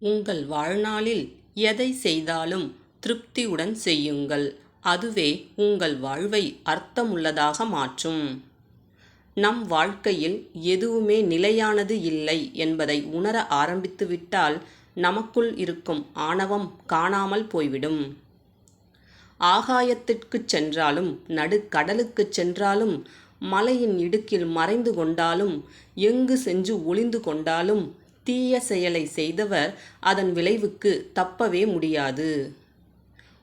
உங்கள் வாழ்நாளில் எதை செய்தாலும் திருப்தியுடன் செய்யுங்கள். அதுவே உங்கள் வாழ்வை அர்த்தமுள்ளதாக மாற்றும். நம் வாழ்க்கையில் எதுவுமே நிலையானது இல்லை என்பதை உணர ஆரம்பித்துவிட்டால் நமக்குள் இருக்கும் ஆணவம் காணாமல் போய்விடும். ஆகாயத்திற்குச் சென்றாலும் நடுக்கடலுக்குச் சென்றாலும் மலையின் இடுக்கில் மறைந்து கொண்டாலும் எங்கு சென்று ஒளிந்து கொண்டாலும் தீய செயலை செய்தவர் அதன் விளைவுக்கு தப்பவே முடியாது.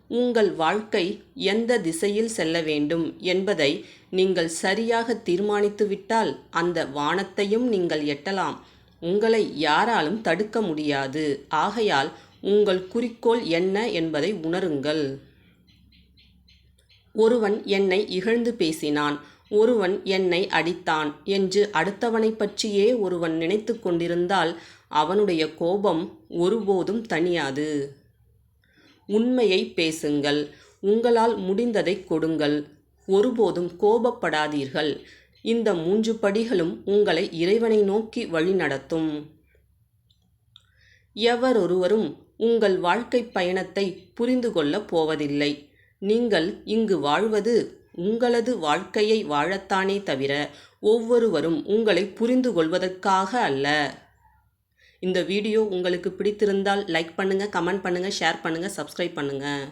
உங்கள் வாழ்க்கை எந்த திசையில் செல்ல வேண்டும் என்பதை நீங்கள் சரியாக தீர்மானித்துவிட்டால் அந்த வானத்தையும் நீங்கள் எட்டலாம். உங்களை யாராலும் தடுக்க முடியாது. ஆகையால் உங்கள் குறிக்கோள் என்ன என்பதை உணருங்கள். ஒருவன் என்னை இகழ்ந்து பேசினான். ஒருவன் என்னை அடித்தான் என்று அடுத்தவனை பற்றியே ஒருவன் நினைத்து கொண்டிருந்தால் அவனுடைய கோபம் ஒருபோதும் தணியாது. உண்மையை பேசுங்கள் உங்களால் முடிந்ததை கொடுங்கள் ஒருபோதும் கோபப்படாதீர்கள். இந்த மூன்று படிகளும் உங்களை இறைவனை நோக்கி வழிநடத்தும் எவரொருவரும் உங்கள் வாழ்க்கை பயணத்தை புரிந்து கொள்ளப் போவதில்லை. நீங்கள் இங்கு வாழ்வது உங்களது வாழ்க்கையை வாழத்தானே தவிர ஒவ்வொருவரும் உங்களை புரிந்து கொள்வதற்காக அல்ல. இந்த வீடியோ உங்களுக்கு பிடித்திருந்தால் லைக் பண்ணுங்கள் கமெண்ட் பண்ணுங்கள் ஷேர் பண்ணுங்கள் சப்ஸ்கிரைப் பண்ணுங்கள்